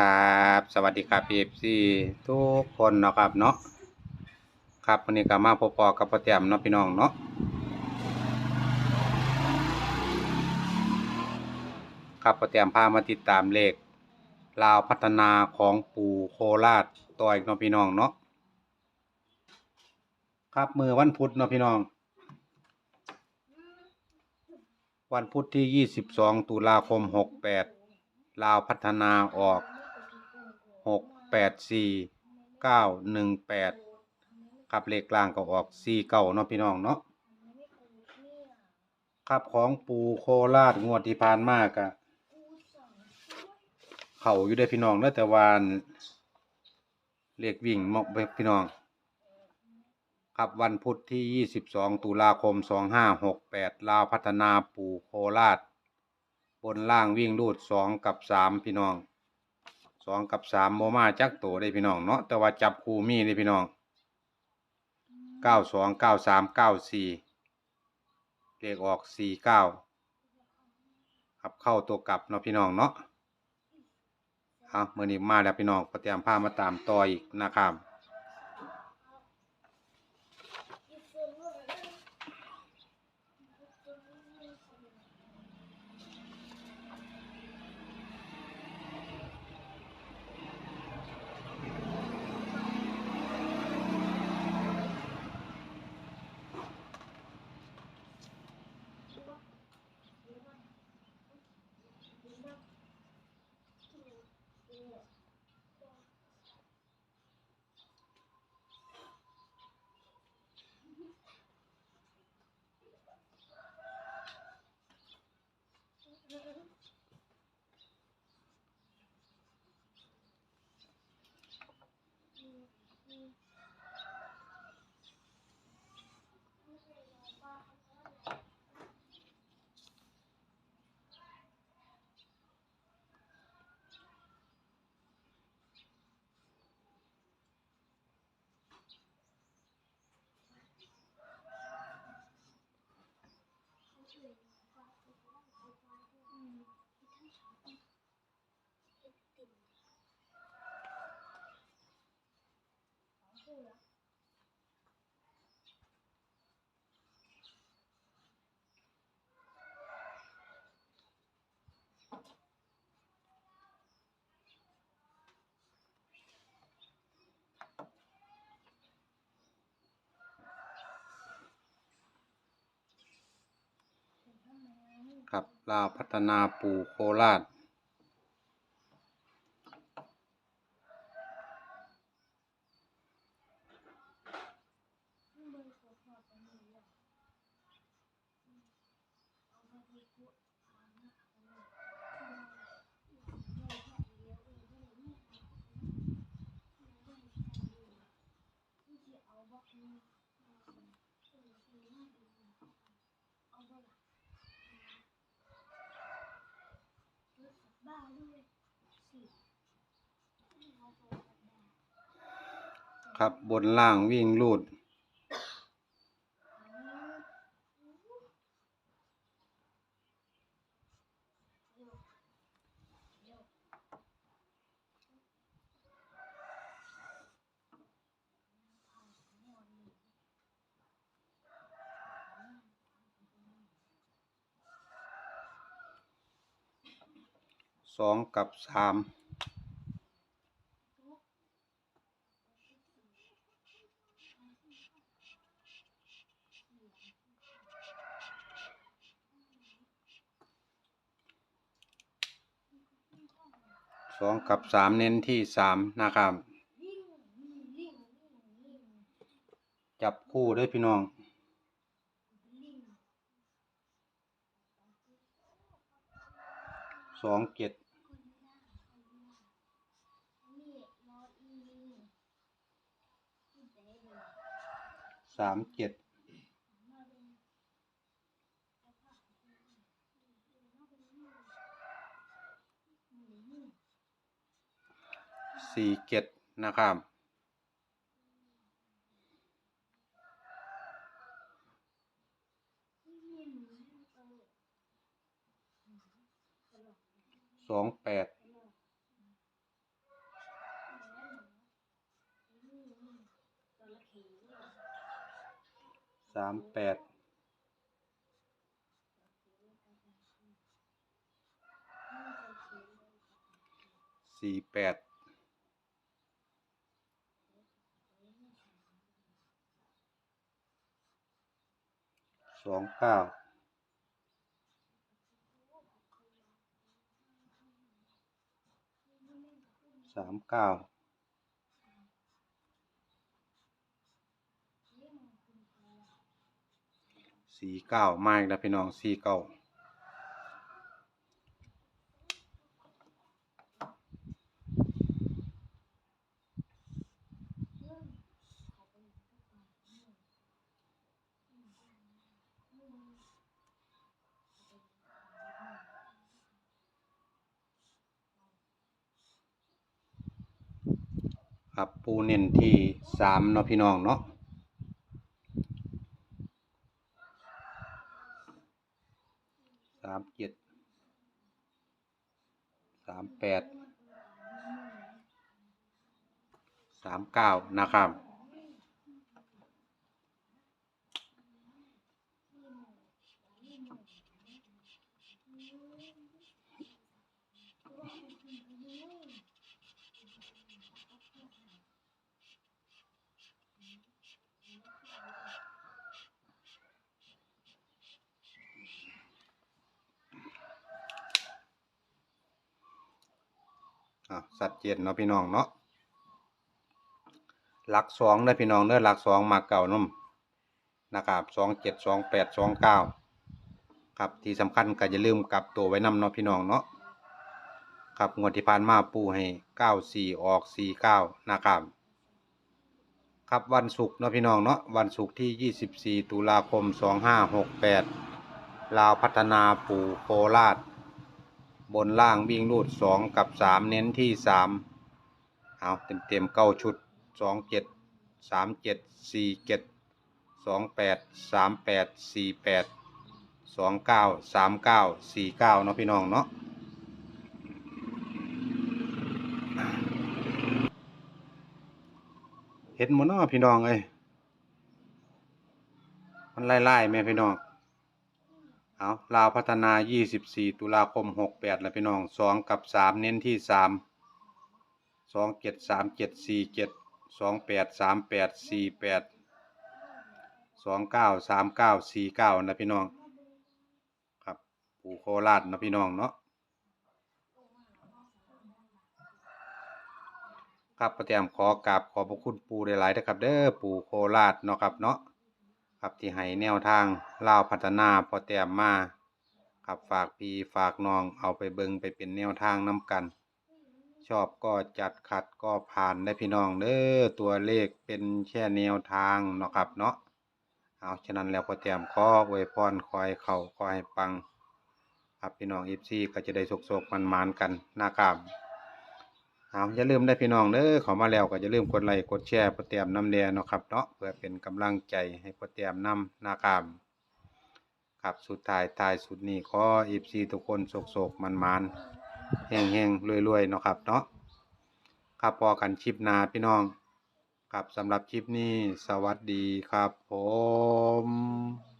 ครับ สวัสดีครับพีเอฟซีทุกคนเนาะครับเนาะครับวันนี้ก็มาพบปอกับพ่อแต้มเนาะพี่น้องเนาะครับพ่อแต้มพามาติดตามเลขลาวพัฒนาของปู่โคราชต่ออีกเนาะพี่น้องเนาะครับมือวันพุธเนาะพี่น้อง วันพุธที่ 22 ตุลาคม 68 ลาวพัฒนาออก 684 918ครับเลขกลางก็ออก49เนาะพี่น้องเนาะครับของปูโคราชงวดที่ผ่านมากอะเขาอยู่ได้พี่น้องเด้อแต่วาอันเลขวิ่งมอกไปพี่น้อง ครับวันพุธที่ 22 ตุลาคม 2568 ลาวพัฒนาปูโคราช บนล่างวิ่งรูด 2 กับ 3 พี่น้อง 2กับ3โมมาจักโตได้พี่น้องเนาะแต่ว่าจับคู่มีได้พี่น้อง92 93 94เลขออก49ครับเข้าตัวกลับเนาะพี่น้องเนาะเอาเมื่อนี้มาแล้วพี่น้องก็เตรียมผ้ามาตามต่ออีกนะครับ ครับลาวพัฒนาปู่โคราช ครับ บนล่างวิ่งรูด สองกับสาม สองกับสามเน้นที่สามนะครับ จับคู่ด้วยพี่น้อง สองเจ็ดสามเจ็ด สี่เจ็ดนะครับ สองแปด สามแปดสี่แปด สองเก้าสามเก้าสี่เก้ามาอีกแล้วพี่น้องสี่เก้า ครับปูเน้นที่สามเนาะพี่น้องเนาะสามเจ็ดสามแปดสามเก้านะครับ สัดเจนเนาะพี่น้องเนาะหลักสองเด้พี่น้องเด้อหลักสองมาเก่านุ่มนะครับสองเจ็ดสองแปดสองเก้าครับที่สำคัญก็อย่าลืมกลับตัวไว้นำเนาะพี่น้องเนาะครับงวดที่ผ่านมาปูให้เก้าสี่ออกสี่เก้านะครับครับวันศุกร์เนาะพี่น้องเนาะวันศุกร์ที่ยี่สิบสี่ตุลาคมสองห้าหกแปดลาวพัฒนาปูโคราช บนล่างวิ่งรูดสองกับสามเน้นที่สามเอาเต็มเต็มเก้าชุดสองเจ็ดสามเจ็ดสี่เจ็ดสองแปดสามแปดสี่แปดสองเก้าสามเก้าสี่เก้าเนาะพี่น้องเนาะเห็นหมดเนาะพี่น้องเอ้ยมันไล่ๆแม่พี่น้อง เอาลาวพัฒนา 24 ตุลาคม 68แล้วพี่น้อง 2 กับ 3 เน้นที่ 3 2 7 3 7 4 7 2 8 3 8 4 8 2 9 3 9 4 9 นะพี่น้อง ครับปูโคราชนะพี่น้องเนาะครับประเตียมขอกราบขอบพระคุณปูหลายๆนะครับ เด้อปูโคราชเนาะครับเนาะ ครับที่ให้แนวทางลาวพัฒนาพอแต้มมาครับฝากพี่ฝากน้องเอาไปเบิงไปเป็นแนวทางน้กัน ชอบก็จัดขัดก็ผ่านได้พี่น้องเด้อตัวเลขเป็นแค่แนวทางเนาะครับเนาะเอาฉะนั้นแล้วพอแต้มขออวพรคอยเข่าคอยปัง ครับพี่น้องอีฟซีก็จะได้สุกๆมันมานๆกันหนะครับ เอาอย่าลืมได้พี่น้องเด้อขอมาแล้วก็อย่าลืมกดไลค์กดแชร์โปรแกรมน้ำแดงเนาะครับเนาะเพื่อเป็นกำลังใจให้โปรแกรมนำนะครับครับสุดท้ายท้ายสุดนี้ขออีฟซีทุกคนโศกๆมันมานๆแห้งๆรวยเนาะครับเนาะครับพอกันคลิปนาพี่น้องครับสำหรับคลิปนี้สวัสดีครับผม